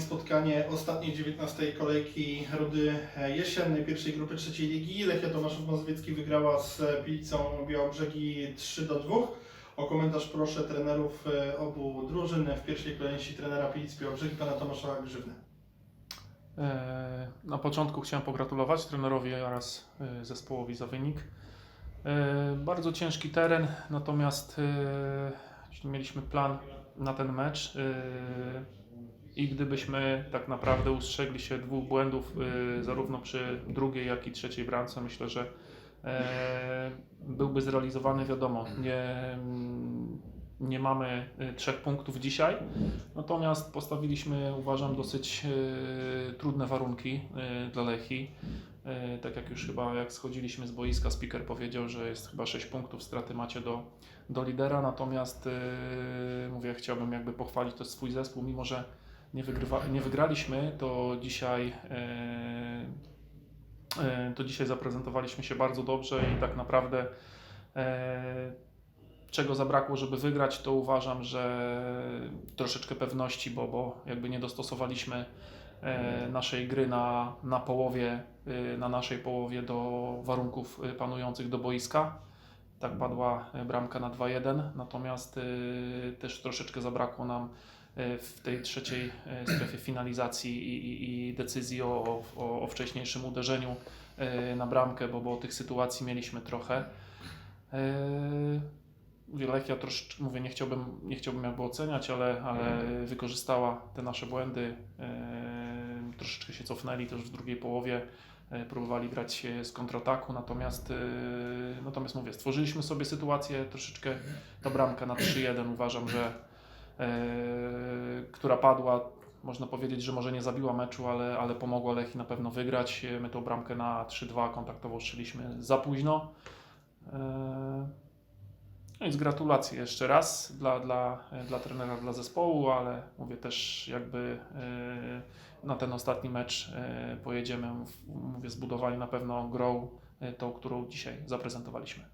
Spotkanie ostatniej 19 kolejki rundy e, jesiennej pierwszej grupy trzeciej ligi. Lechia Tomaszów Mazowiecki wygrała z Pilicą Białobrzegi 3 do 2. O komentarz proszę trenerów e, obu drużyn. W pierwszej kolejności trenera Pilic Białobrzegi, pana Tomasza Grzywny. E, Na początku chciałem pogratulować trenerowi oraz zespołowi za wynik. Bardzo ciężki teren, natomiast mieliśmy plan na ten mecz i gdybyśmy tak naprawdę ustrzegli się dwóch błędów e, zarówno przy drugiej, jak i trzeciej bramce, myślę, że e, byłby zrealizowany, wiadomo, nie, nie mamy e, trzech punktów dzisiaj, Natomiast postawiliśmy, uważam, dosyć e, trudne warunki e, dla Lechi. E, tak jak już chyba jak schodziliśmy z boiska, speaker powiedział, że jest chyba 6 punktów straty macie do, do lidera. Natomiast e, mówię, chciałbym jakby pochwalić też swój zespół, mimo że nie, wygrywa, nie wygraliśmy, to dzisiaj e, e, to dzisiaj zaprezentowaliśmy się bardzo dobrze i tak naprawdę e, czego zabrakło, żeby wygrać, to uważam, że troszeczkę pewności, bo, bo jakby nie dostosowaliśmy naszej gry na, na połowie, na naszej połowie do warunków panujących do boiska. Tak padła bramka na 2-1, natomiast też troszeczkę zabrakło nam w tej trzeciej e, strefie finalizacji i, i, i decyzji o, o, o wcześniejszym uderzeniu e, na bramkę, bo, bo tych sytuacji mieliśmy trochę. E, Lechia troszeczkę, mówię, nie chciałbym, nie chciałbym jakby oceniać, ale, ale wykorzystała te nasze błędy. E, troszeczkę się cofnęli też w drugiej połowie, e, próbowali grać e, z kontrataku, natomiast, e, natomiast mówię, stworzyliśmy sobie sytuację, troszeczkę ta bramka na 3-1 uważam, że e, która padła, można powiedzieć, że może nie zabiła meczu, ale, ale pomogła Lechi na pewno wygrać. E, My tą bramkę na 3-2 kontaktową strzeliśmy za późno. E, no więc gratulacje jeszcze raz dla, dla, dla trenera, dla zespołu, ale mówię też jakby e, na ten ostatni mecz e, pojedziemy, mówię, zbudowali na pewno grą e, tą, którą dzisiaj zaprezentowaliśmy.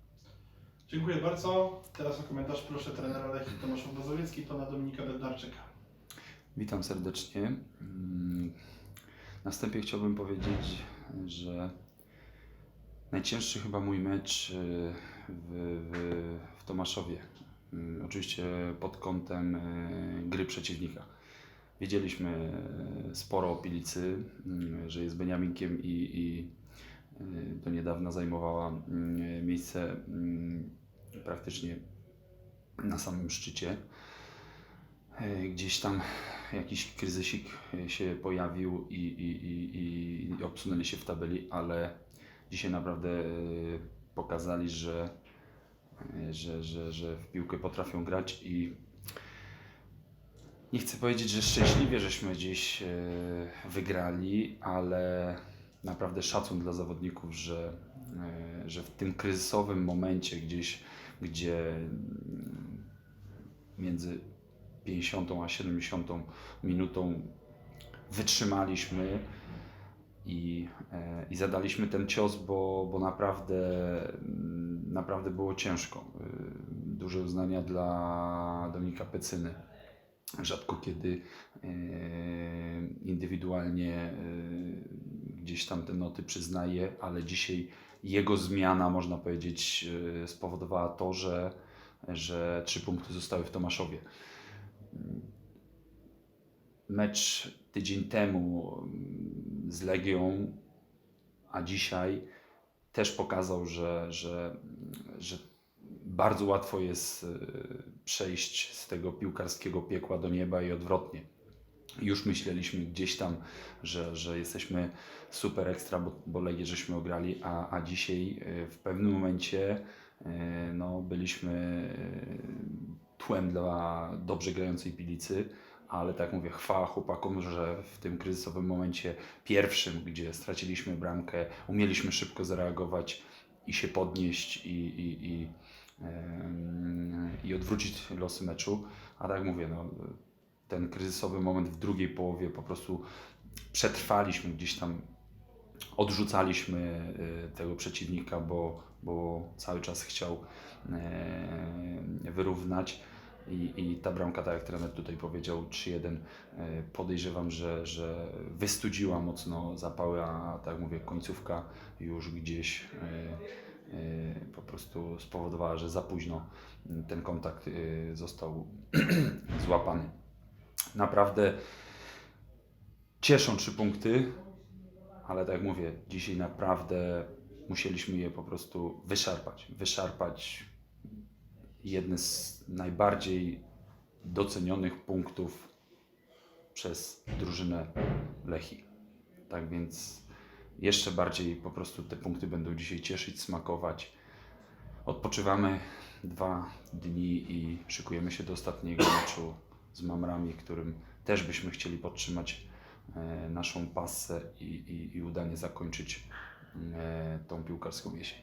Dziękuję bardzo. Teraz o komentarz proszę trenera Lechii Tomaszów Mazowiecki, pana Dominika Bednarczyka. Witam serdecznie. Mm, Na wstępie chciałbym powiedzieć, że najcięższy chyba mój mecz y, w, w, w Tomaszowie. Mm, Oczywiście pod kątem y, gry przeciwnika. Wiedzieliśmy y, sporo o Pilicy, że jest Beniaminkiem i, i do niedawna zajmowała mm, miejsce mm, praktycznie na samym szczycie. Y, Gdzieś tam jakiś kryzysik e, się pojawił i, i, i, i obsunęli się w tabeli, ale dzisiaj naprawdę pokazali, że, że, że, że w piłkę potrafią grać i nie chcę powiedzieć, że szczęśliwie żeśmy gdzieś e, wygrali, ale naprawdę szacun dla zawodników, że, e, że w tym kryzysowym momencie gdzieś, gdzie między 50 a 70 minutą wytrzymaliśmy i, e, i zadaliśmy ten cios, bo, bo naprawdę, naprawdę było ciężko. Y, Duże uznania dla Dominika Pecyny. Rzadko kiedy e, indywidualnie e, gdzieś tam te noty przyznaje, ale dzisiaj jego zmiana, można powiedzieć, e, spowodowała to, że, że trzy punkty zostały w Tomaszowie mecz tydzień temu mm, z Legią, a dzisiaj też pokazał, że, że, że bardzo łatwo jest y, przejść z tego piłkarskiego piekła do nieba i odwrotnie. Już myśleliśmy gdzieś tam, że, że jesteśmy super ekstra, bo, bo Legię żeśmy ograli, a, a dzisiaj y, w pewnym momencie y, no, byliśmy y, tłem dla dobrze grającej Pilicy, ale tak mówię, chwała chłopakom, że w tym kryzysowym momencie pierwszym, gdzie straciliśmy bramkę, umieliśmy szybko zareagować i się podnieść i, i, i, i odwrócić losy meczu. A tak mówię, no, ten kryzysowy moment w drugiej połowie po prostu przetrwaliśmy gdzieś tam, odrzucaliśmy y, tego przeciwnika, bo, bo cały czas chciał e, wyrównać i, i ta bramka, tak jak trener tutaj powiedział, 3-1, e, podejrzewam, że, że wystudziła mocno zapały, a tak mówię, końcówka już gdzieś e, po prostu spowodowała, że za późno ten kontakt został złapany. Naprawdę cieszą trzy punkty, ale tak jak mówię, dzisiaj naprawdę musieliśmy je po prostu wyszarpać. Wyszarpać jedne z najbardziej docenionych punktów przez drużynę Lechi. Tak więc jeszcze bardziej po prostu te punkty będą dzisiaj cieszyć, smakować. Odpoczywamy dwa dni i szykujemy się do ostatniego meczu z Mamrami, którym też byśmy chcieli podtrzymać e, naszą pasę i, i, i udanie zakończyć e, tą piłkarską jesień.